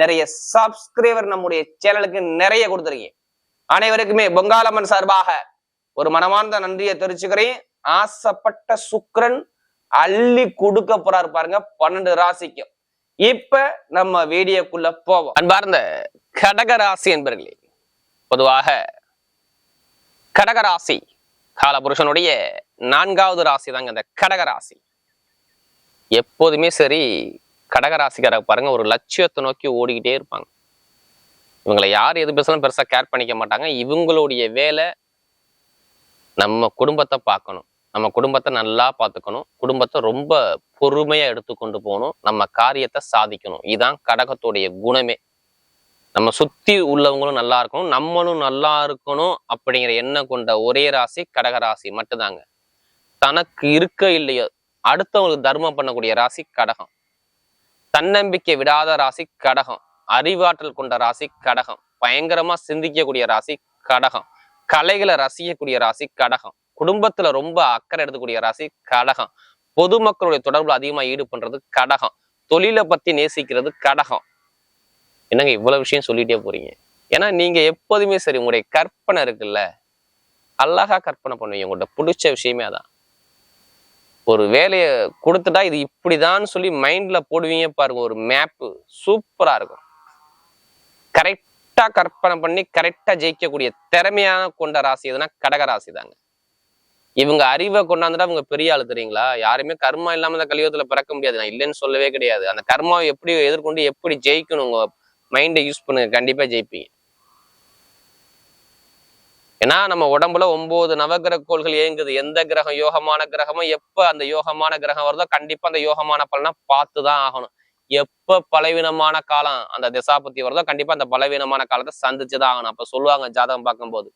நிறைய சப்ஸ்கிரைபர் நம்முடைய சேனலுக்கு நிறைய கொடுத்துருக்கீங்க. அனைவருக்குமே பொங்காலம்மன் சார்பாக ஒரு மனமார்ந்த நன்றியை தெரிவிச்சுக்கிறேன். ஆசைப்பட்ட சுக்கரன் அள்ளி கொடுக்க போறாரு பாருங்க பன்னெண்டு ராசிக்கும். இப்ப நம்ம வீடியோக்குள்ள போவோம். அன்பார்ந்த கடகராசி என்பர்களே பொதுவாக கடகராசி காலபுருஷனுடைய நான்காவது ராசி தாங்க இந்த கடகராசி. எப்போதுமே சரி கடகராசிக்காரங்க பாருங்க ஒரு லட்சியத்தை நோக்கி ஓடிக்கிட்டே இருப்பாங்க. இவங்களை யார் எது பேசலாம் பெருசா கேர் பண்ணிக்க மாட்டாங்க. இவங்களுடைய வேலை நம்ம குடும்பத்தை பார்க்கணும். நம்ம குடும்பத்தை நல்லா பார்த்துக்கணும். குடும்பத்தை ரொம்ப பொறுமையாக எடுத்துக்கொண்டு போகணும். நம்ம காரியத்தை சாதிக்கணும். இதுதான் கடகத்துடைய குணமே. நம்ம சுற்றி உள்ளவங்களும் நல்லா இருக்கணும். நம்மளும் நல்லா இருக்கணும் அப்படிங்கிற எண்ணம் கொண்ட ஒரே ராசி கடக ராசி மட்டும்தாங்க. தனக்கு இருக்க இல்லையோ அடுத்தவங்களுக்கு தர்மம் பண்ணக்கூடிய ராசி கடகம். தன்னம்பிக்கை விடாத ராசி கடகம். அறிவாற்றல் கொண்ட ராசி கடகம். பயங்கரமா சிந்திக்கக்கூடிய ராசி கடகம். கலைகளை ரசிக்கக்கூடிய ராசி கடகம். குடும்பத்துல ரொம்ப அக்கறை எடுத்துக்கூடிய ராசி கடகம். பொதுமக்களுடைய தொடர்புல அதிகமா ஈடுபடுறது கடகம். தொழிலை பத்தி நேசிக்கிறது கடகம். என்னங்க இவ்வளவு விஷயம் சொல்லிட்டே போறீங்க? ஏன்னா நீங்க எப்போதுமே சரி உங்களுடைய கற்பனை இருக்குல்ல? அழகா கற்பனை பண்ணுவீங்க உங்கள்கிட்ட பிடிச்ச விஷயமே அதான். ஒரு வேலையை கொடுத்துட்டா இது இப்படிதான் சொல்லி மைண்ட்ல போடுவீங்க பாருங்க. ஒரு மேப்பு சூப்பரா இருக்கும். கரெக்டா கற்பனை பண்ணி கரெக்டா ஜெயிக்கக்கூடிய திறமையான கொண்ட ராசி எதுனா கடக ராசி தாங்க. இவங்க அறிவை கொண்டாந்துட்டா அவங்க பெரிய ஆளு தெரியுங்களா? யாருமே கர்மா இல்லாம இந்த கலியுகத்துல பிறக்க முடியாது. நான் இல்லைன்னு சொல்லவே கிடையாது. அந்த கர்மாவை எப்படி எதிர்கொண்டு எப்படி ஜெயிக்கணும் உங்க மைண்டை யூஸ் பண்ணுங்க. கண்டிப்பா ஜெயிப்பீங்க. ஏன்னா நம்ம உடம்புல ஒன்பது நவகிரக கோள்கள் இயங்குது. எந்த கிரகம் யோகமான கிரகமும் எப்ப அந்த யோகமான கிரகம் வருதோ கண்டிப்பா அந்த யோகமான பலனை பார்த்துதான் ஆகணும். எப்ப பலவீனமான காலம் அந்த திசாபத்தி வருதோ கண்டிப்பா அந்த பலவீனமான காலத்தை சந்திச்சுதான் ஆகணும். அப்ப சொல்லுவாங்க ஜாதகம் பார்க்கும்போது.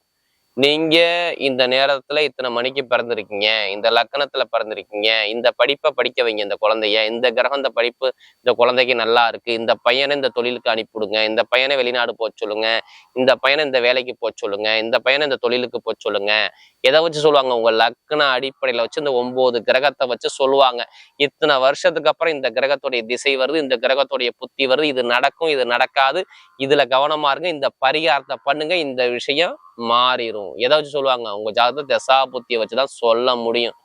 நீங்க இந்த நேரத்துல இத்தனை மணிக்கு பிறந்திருக்கீங்க இந்த லக்கணத்துல பிறந்திருக்கீங்க இந்த படிப்பை படிக்க வைங்க இந்த குழந்தைய இந்த கிரகம் இந்த படிப்பு இந்த குழந்தைக்கு நல்லா இருக்கு இந்த பையனை இந்த தொழிலுக்கு அனுப்பிவிடுங்க இந்த பையனை வெளிநாடு போக சொல்லுங்க இந்த பையனை இந்த வேலைக்கு போக சொல்லுங்க இந்த பையனை இந்த தொழிலுக்கு போக சொல்லுங்க எதை வச்சு சொல்லுவாங்க? உங்க லக்ன அடிப்படையில வச்சு இந்த ஒன்பது கிரகத்தை வச்சு சொல்லுவாங்க. இத்தனை வருஷத்துக்கு அப்புறம் இந்த கிரகத்துடைய திசை வருது இந்த கிரகத்துடைய புத்தி வருது. இது நடக்கும் இது நடக்காது. இதுல கவனமா இருங்க. இந்த பரிகாரத்தை பண்ணுங்க. இந்த விஷயம் மாறிடும் எதை வச்சு சொல்லுவாங்க? உங்க ஜாதகத்தை திசா புத்தியை வச்சுதான் சொல்ல முடியும்.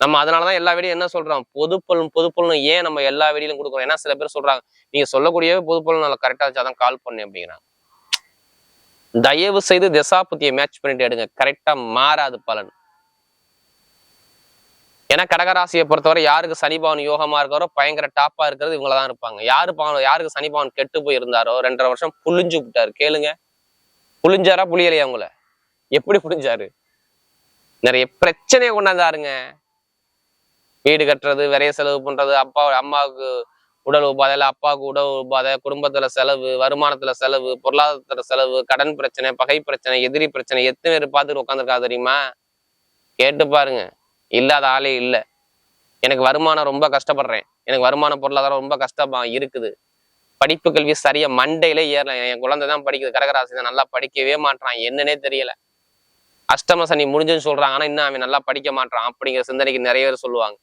நம்ம அதனாலதான் எல்லா வீடியும் என்ன சொல்றோம்? பொதுப்பலன் பொதுப்பலன் ஏன் நம்ம எல்லா வீடியிலும் கொடுக்குறோம்? ஏன்னா சில பேர் சொல்றாங்க நீங்க சொல்லக்கூடியவே பொதுப்பலன் நல்லா கரெக்டா வச்சாதான் கால் பண்ணேன் அப்படிங்கிறாங்க. தயவு செய்து திசாபுத்தியை மேட்ச் பண்ணிட்டு எடுங்க. கரெக்டா மாறாது பலன். ஏன்னா கடகராசியை பொறுத்தவரை யாருக்கு சனிபவன் யோகமா இருக்காரோ பயங்கர டாப்பா இருக்கிறது இவங்கள தான் இருப்பாங்க. யாரு பவன் யாருக்கு சனிபவன் கெட்டு போய் இருந்தாரோ ரெண்டரை வருஷம் புளிஞ்சு விட்டாரு. கேளுங்க. புளிஞ்சாரா புளியலையா அவங்கள எப்படி புளிஞ்சாரு? நிறைய பிரச்சனையை கொண்டாந்தாருங்க. வீடு கட்டுறது விரைய செலவு பண்றது அப்பா அம்மாவுக்கு உடல் உபாதை இல்லை அப்பாவுக்கு உடல் உபாதை குடும்பத்துல செலவு வருமானத்துல செலவு பொருளாதாரத்துல செலவு கடன் பிரச்சனை பகை பிரச்சனை எதிரி பிரச்சனை எத்தனை பேர் பார்த்துட்டு உட்காந்துருக்கா தெரியுமா? கேட்டு பாருங்க. இல்லாத ஆளே இல்லை. எனக்கு வருமானம் ரொம்ப கஷ்டப்படுறேன். எனக்கு வருமான பொருளாதாரம் ரொம்ப கஷ்டமா இருக்குது. படிப்பு கல்வி சரியா மண்டையிலே ஏறல. என் குழந்தை தான் படிக்குது. கடகராசி தான் நல்லா படிக்கவே மாட்டான் என்னன்னே தெரியல. அஷ்டம சனி முடிஞ்சுன்னு சொல்றாங்க ஆனா இன்னும் அவன் நல்லா படிக்க மாட்டான் அப்படிங்கிற சிந்தனைக்கு நிறைய பேர் சொல்லுவாங்க.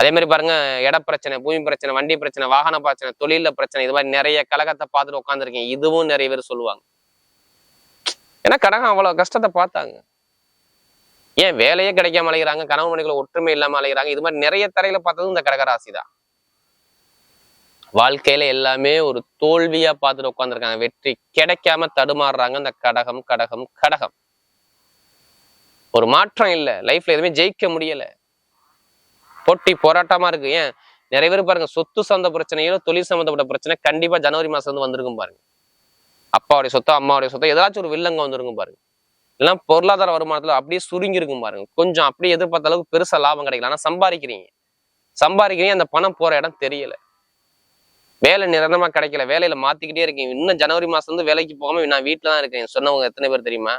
அதே மாதிரி பாருங்க இட பிரச்சனை பூமி பிரச்சனை வண்டி பிரச்சனை வாகன பிரச்சனை தொழில பிரச்சனை இது மாதிரி நிறைய கழகத்தை பார்த்துட்டு உட்காந்துருக்கீங்க இதுவும் நிறைய பேர் சொல்லுவாங்க. ஏன்னா கடகம் அவ்வளவு கஷ்டத்தை பார்த்தாங்க. ஏன் வேலையே கிடைக்காம அலைகிறாங்க கணவன் மனைவிகளை ஒற்றுமை இல்லாம அலைகிறாங்க இது மாதிரி நிறைய தரையில பார்த்ததும் இந்த கடகராசி தான் வாழ்க்கையில எல்லாமே ஒரு தோல்வியா பார்த்துட்டு உட்காந்துருக்காங்க வெற்றி கிடைக்காம தடுமாறுறாங்க இந்த கடகம் கடகம் கடகம். ஒரு மாற்றம் இல்லை. லைஃப்ல எதுவுமே ஜெயிக்க முடியல. போட்டி போராட்டமா இருக்கு. ஏன்? நிறைய பேர் பாருங்க சொத்து சம்மந்த பிரச்சனையோ தொழில் சம்மந்தப்பட்ட பிரச்சனை கண்டிப்பா ஜனவரி மாசம் வந்து வந்திருக்கும் பாருங்க. அப்பாவுடைய சொத்தோ அம்மாவுடைய சொத்தோ ஏதாச்சும் ஒரு வில்லங்க வந்திருக்கும் பாருங்க. இல்லைன்னா பொருளாதார வருமானத்துல அப்படியே சுருங்கிருக்கும் பாருங்க. கொஞ்சம் அப்படியே எதிர்பார்த்த அளவுக்கு பெருசா லாபம் கிடைக்கல. ஆனா சம்பாதிக்கிறீங்க. சம்பாதிக்கிறீங்க அந்த பணம் போற இடம் தெரியல. வேலை நிரந்தரமா கிடைக்கல. வேலையில மாத்திக்கிட்டே இருக்கீங்க. இன்னும் ஜனவரி மாசம் வந்து வேலைக்கு போகாம நான் வீட்டுல தான் இருக்கேன் சொன்னவங்க எத்தனை பேர் தெரியுமா?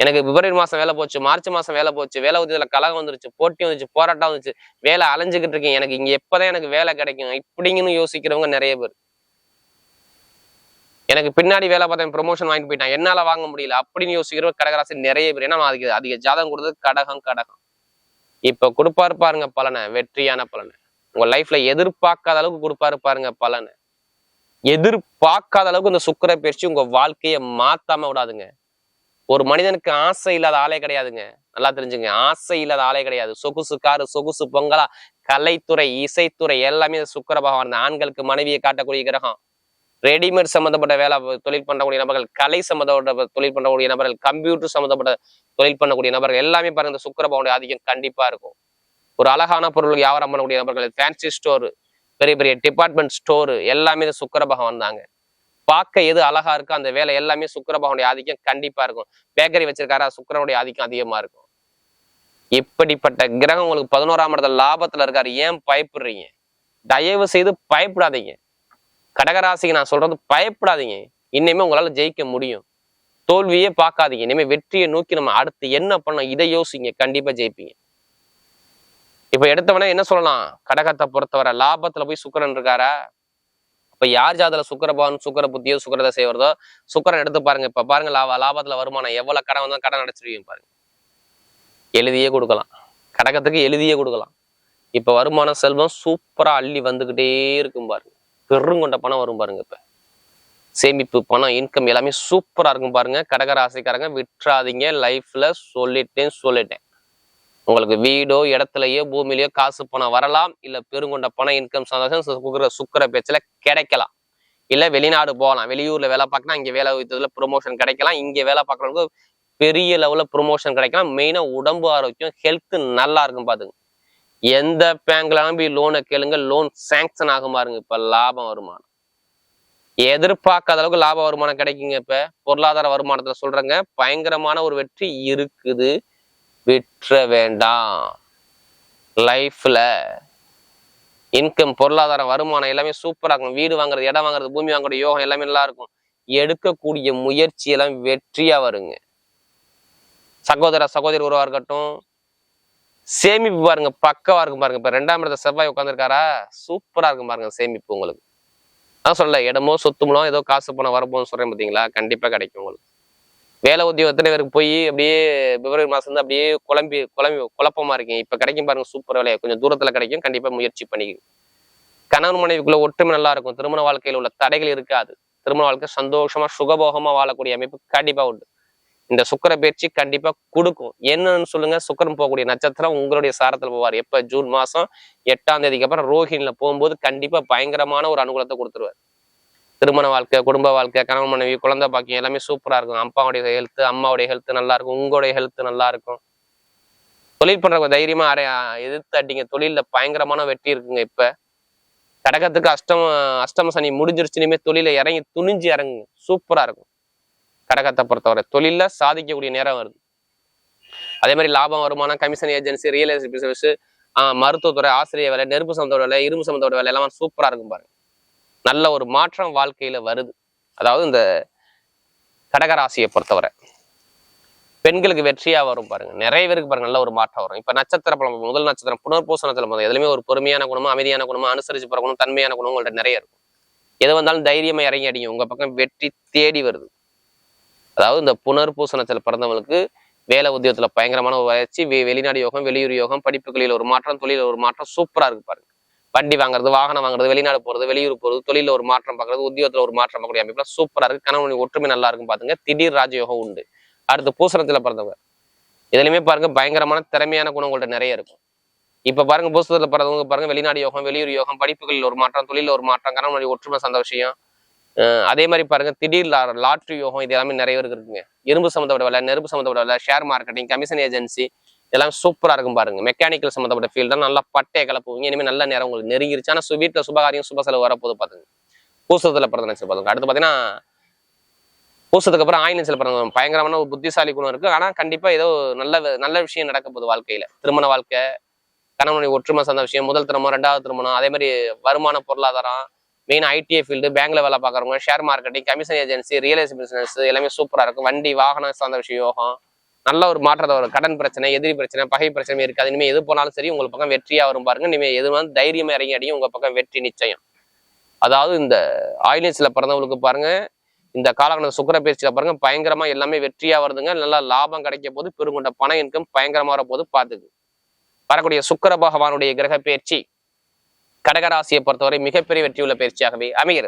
எனக்கு பிப்ரவரி மாசம் வேலை போச்சு மார்ச் மாசம் வேலை போச்சு வேலை உதவியில கலகம் வந்துருச்சு போட்டி வந்துச்சு போராட்டம் வந்துச்சு வேலை அலைஞ்சிக்கிட்டு இருக்கேன். எனக்கு இங்க எப்பதான் எனக்கு வேலை கிடைக்கும்? இப்படிங்கன்னு யோசிக்கிறவங்க நிறைய பேர். எனக்கு பின்னாடி வேலை பார்த்தேன் ப்ரொமோஷன் வாங்கிட்டு போயிட்டான். என்னால வாங்க முடியல. அப்படின்னு யோசிக்கிறவங்க கடகராசி நிறைய பேர். ஏன்னா அதுக்கு அதிக ஜாதகம் கொடுத்தது கடகம் கடகம். இப்ப கொடுப்பாரு பாருங்க பலனை வெற்றியான பலனை. உங்க லைஃப்ல எதிர்பார்க்காத அளவுக்கு கொடுப்பாரு பாருங்க பலனை. எதிர்பார்க்காத அளவுக்கு இந்த சுக்கர பயிற்சி உங்க வாழ்க்கையை மாத்தாம விடாதுங்க. ஒரு மனிதனுக்கு ஆசை இல்லாத ஆளே கிடையாதுங்க. நல்லா தெரிஞ்சுங்க. ஆசை இல்லாத ஆளே கிடையாது. சொகுசு காரு சொகுசு பொங்கலா கலைத்துறை இசைத்துறை எல்லாமே சுக்கர பகவான் தான். ஆண்களுக்கு மனைவியை காட்டக்கூடிய கிரகம். ரெடிமேட் சம்மந்தப்பட்ட வேலை தொழில் பண்ணக்கூடிய நபர்கள் கலை சம்மந்தப்பட்ட தொழில் பண்ணக்கூடிய நபர்கள் கம்ப்யூட்டர் சம்மந்தப்பட்ட தொழில் பண்ணக்கூடிய நபர்கள் எல்லாமே பாருங்க இந்த சுக்கர பகவானுடைய ஆதிக்கம் கண்டிப்பா இருக்கும். ஒரு அழகான பொருள் வியாபாரம் பண்ணக்கூடிய நபர்கள் ஃபேன்சி ஸ்டோர் பெரிய பெரிய டிபார்ட்மெண்ட் ஸ்டோர் எல்லாமே இந்த சுக்கர பகவான் தாங்க. பார்க்க எது அழகா இருக்கோ அந்த வேலை எல்லாமே சுக்கரபகனுடைய ஆதிக்கம் கண்டிப்பா இருக்கும். பேக்கரி வச்சிருக்காரா சுக்கரனுடைய ஆதிக்கம் அதிகமா இருக்கும். இப்படிப்பட்ட கிரகம் உங்களுக்கு பதினோராம் இடத்துல லாபத்துல இருக்காரு ஏன் பயப்படுறீங்க? தயவு செய்து பயப்படாதீங்க. கடகராசிக்கு நான் சொல்றது பயப்படாதீங்க. இனிமே உங்களால ஜெயிக்க முடியும். தோல்வியே பார்க்காதீங்க. இனிமே வெற்றியை நோக்கி நம்ம அடுத்து என்ன பண்ணோம் இதை யோசிங்க. கண்டிப்பா ஜெயிப்பீங்க. இப்ப எடுத்தவனே என்ன சொல்லலாம்? கடகத்தை பொறுத்தவரை லாபத்துல போய் சுக்கரன் இருக்காரா? இப்ப யார் ஜாதல சுக்கரபவன் சுக்கர புத்தியோ சுக்கரதை செய்வதோ சுக்கரன் எடுத்து பாருங்க. இப்ப பாருங்க லாப லாபத்துல வருமானம் எவ்வளவு கடன் வந்தாலும் கடன் அடைச்சிருவீங்க பாருங்க. எழுதியே கொடுக்கலாம். கடகத்துக்கு எழுதியே கொடுக்கலாம். இப்ப வருமானம் செல்வம் சூப்பரா அள்ளி வந்துகிட்டே இருக்கும் பாருங்க. பெருங்கொண்ட பணம் வரும் பாருங்க இப்ப. சேமிப்பு பணம் இன்கம் எல்லாமே சூப்பரா இருக்கும் பாருங்க. கடகராசிக்காரங்க விட்டுறாதீங்க. லைஃப்ல சொல்லிட்டேன் சொல்லிட்டேன். உங்களுக்கு வீடோ இடத்துலயோ பூமியிலயோ காசு பணம் வரலாம். இல்ல பெருங்கொண்ட பணம் இன்கம் சந்தோஷம் சுக்கர சுக்கர பேச்சுல கிடைக்கலாம். இல்ல வெளிநாடு போகலாம். வெளியூர்ல வேலை பார்க்கலாம் இங்க வேலை வைத்ததுல ப்ரொமோஷன் கிடைக்கலாம். இங்க வேலை பார்க்கறவங்களுக்கு பெரிய லெவல்ல ப்ரொமோஷன் கிடைக்கலாம். மெயினா உடம்பு ஆரோக்கியம் ஹெல்த் நல்லா இருக்கும் பாத்துங்க. எந்த பேங்க்ல போய் லோனை கேளுங்க. லோன் சாங்ஷன் ஆகும் பாருங்க. இப்ப லாபம் வருமானம். எதிர்பார்க்காத அளவுக்கு லாப வருமானம் கிடைக்குங்க இப்ப. பொருளாதார வருமானத்துல சொல்றேங்க. பயங்கரமான ஒரு வெற்றி இருக்குது. விற்ற வேண்டாம் லைஃப்ல இன்கம் பொருளாதார வருமானம் எல்லாமே சூப்பரா இருக்கும். வீடு வாங்குறது இடம் வாங்குறது பூமி வாங்குறது யோகம் எல்லாமே நல்லா இருக்கும். எடுக்கக்கூடிய முயற்சி எல்லாம் வெற்றியா வருங்க. சகோதர சகோதரி உறவாக இருக்கட்டும் சேமிப்பு பாருங்க பக்கவா இருக்கும் பாருங்க. இப்போ ரெண்டாம் இடத்த செவ்வாய் உட்காந்துருக்காரா சூப்பரா இருக்கும் பாருங்க சேமிப்பு உங்களுக்கு. நான் சொல்ல இடமோ சொத்துமோ ஏதோ காசு பணம் வரப்போன்னு சொல்றேன் பார்த்தீங்களா கண்டிப்பாக கிடைக்கும் உங்களுக்கு. வேலை உத்தியோகத்தில் இவருக்கு போய் அப்படியே பிப்ரவரி மாசம் வந்து அப்படியே குழம்பி குழம்பி குழப்பமா இருக்கீங்க. இப்ப கிடைக்கும் பாருங்க சூப்பர் வேலையை. கொஞ்சம் தூரத்துல கிடைக்கும் கண்டிப்பா முயற்சி பண்ணி கணவன் மனைவிக்குள்ள ஒற்றுமை நல்லா இருக்கும். திருமண வாழ்க்கையில் உள்ள தடைகள் இருக்காது. திருமண வாழ்க்கை சந்தோஷமா சுகபோகமா வாழக்கூடிய அமைப்பு கண்டிப்பா உண்டு. இந்த சுக்கர பயிற்சி கண்டிப்பா கொடுக்கும். என்னன்னு சொல்லுங்க சுக்கரன் போகக்கூடிய நட்சத்திரம் உங்களுடைய சாரத்துல போவார். எப்ப? ஜூன் மாசம் எட்டாம் தேதிக்கு அப்புறம் ரோஹிணில போகும்போது கண்டிப்பா பயங்கரமான ஒரு அனுகூலத்தை கொடுத்துருவார். திருமண வாழ்க்கை குடும்ப வாழ்க்கை கணவன் மனைவி குழந்தை பாக்கியம் எல்லாமே சூப்பரா இருக்கும். அப்பாவுடைய ஹெல்த் அம்மாவுடைய ஹெல்த் நல்லா இருக்கும். உங்களுடைய ஹெல்த் நல்லா இருக்கும். தொழில் பண்றவங்க தைரியமா அரை எதிர்த்து அடிங்க தொழில பயங்கரமான வெற்றி இருக்குங்க இப்ப. கடகத்துக்கு அஷ்டம அஷ்டம சனி முடிஞ்சிருச்சு. இனிமே தொழில இறங்கி துணிஞ்சு இறங்குங்க. சூப்பரா இருக்கும். கடகத்தை பொறுத்தவரை தொழில சாதிக்கக்கூடிய நேரம் வருது. அதே மாதிரி லாபம் வருமானம் commission agency real estate business மருத்துவத்துறை ஆசிரியர் வேலை நெருப்பு சமத்தோட வேலை இரும்பு சமத்தோட வேலை எல்லாம் சூப்பரா இருக்கும் பாருங்க. நல்ல ஒரு மாற்றம் வாழ்க்கையில வருது. அதாவது இந்த கடகராசியை பொறுத்தவரை. பெண்களுக்கு வெற்றியா வரும் பாருங்க. நிறைய பேருக்கு பாருங்க நல்ல ஒரு மாற்றம் வரும். இப்ப நட்சத்திர பலம் முதல் நட்சத்திரம் புனர்பூசணத்துல முதல் எதுலையுமே ஒரு பொறுமையான குணமும் அமைதியான குணமும் அனுசரிச்சு போற குணம் தன்மையான குணம் உங்கள்ட்ட நிறைய இருக்கும். எது வந்தாலும் தைரியமா இறங்கி அடிங்க. உங்க பக்கம் வெற்றி தேடி வருது. அதாவது இந்த புனர்பூசணத்தில் பிறந்தவங்களுக்கு வேலை உத்தியோகத்துல பயங்கரமான ஒரு வளர்ச்சி வெ- வெளிநாடு யோகம் வெளியூர் யோகம் படிப்புகளில் ஒரு மாற்றம் தொழில ஒரு மாற்றம் சூப்பரா இருக்கு பாருங்க. வண்டி வாங்குறது வாகனம் வாங்குறது வெளிநாடு போறது வெளியூர் போறது தொழில ஒரு மாற்றம் பார்க்குறது உத்தியோகத்துல ஒரு மாற்றம் பார்க்கக்கூடிய அமைப்புல சூப்பரா இருக்கு. கணவன் ஒற்றுமை நல்லா இருக்கும் பாத்துங்க. திடீர் ராஜயோகம் உண்டு. அடுத்து பூசணத்துல பிறந்தவங்க. இதுலயுமே பாருங்க பயங்கரமான திறமையான குணங்கள்ட்ட நிறைய இருக்கும். இப்ப பாருங்க பூசணத்துல பிறந்தவங்க பாருங்க வெளிநாடு யோகம் வெளியூர் யோகம் படிப்புகளில் ஒரு மாற்றம் தொழில ஒரு மாற்றம் கணவன் ஒற்றுமை சந்தோஷம் விஷயம். அதே மாதிரி பாருங்க திடீர் லா- லாட்ரி யோகம் இது எல்லாமே நிறைய பேருக்கு இருக்குங்க. இரும்பு சம்மந்தப்பட்ட வேலை நெருப்பு சம்மந்தப்பட்ட வேலை ஷேர் மார்க்கெட்டிங் கமிஷன் ஏஜென்சி இதெல்லாம் சூப்பரா இருக்கும் பாருங்க. மெக்கானிக்கல் சம்மந்தப்பட்ட ஃபீல்டு நல்லா பட்டையை கலப்புவீங்க இனிமேல் நல்ல நேரம் உங்களுக்கு நெருங்கிருச்சு. ஆனா வீட்டில் சுபகாரியம் சுப செலவு வரப்போது பாருங்க பூசத்துல பிறந்த நட்சத்திரம் பாத்துங்க. அடுத்து பாத்தீங்கன்னா பூசத்துக்கு அப்புறம் ஆயின் நட்சத்திரம் பிறந்த பயங்கரமான ஒரு புத்திசாலி குணம் இருக்கு. ஆனா கண்டிப்பா ஏதோ நல்ல நல்ல விஷயம் நடக்க போகுது வாழ்க்கையில. திருமண வாழ்க்கை கணவனை ஒற்றுமை சார்ந்த விஷயம் முதல் திருமணம் ரெண்டாவது திருமணம் அதே மாதிரி வருமான பொருளாதாரம் மெயின் ஐடிஐ ஃபீல்டு பேங்க்ல வேலை பார்க்குறவங்க share marketing commission agency real estate business எல்லாமே சூப்பரா இருக்கும். வண்டி வாகனம் சார்ந்த விஷயம் யோகம் நல்ல ஒரு மாற்றத்தை வரும். கடன் பிரச்சனை எதிரி பிரச்சனை பகை பிரச்சனை இருக்காது. இனிமே எது போனாலும் சரி உங்களுக்கு பக்கம் வெற்றியா வரும் பாருங்க. இனிமே எது வந்து தைரியமா இறங்கி அடியும் உங்க பக்கம் வெற்றி நிச்சயம். அதாவது இந்த ஆயிலியன்ஸ்ல பிறந்தவங்களுக்கு பாருங்க இந்த காலகட்ட சுக்கர பயிற்சியில் பாருங்க பயங்கரமா எல்லாமே வெற்றியா வருதுங்க. நல்லா லாபம் கிடைக்க போது பெருங்கொண்ட பண இன்கம் பயங்கரமா வர போது பாத்துக்கு வரக்கூடிய சுக்கிர பகவானுடைய கிரக பயிற்சி கடகராசியை பொறுத்தவரை மிகப்பெரிய வெற்றியுள்ள பயிற்சியாகவே அமைகிறது.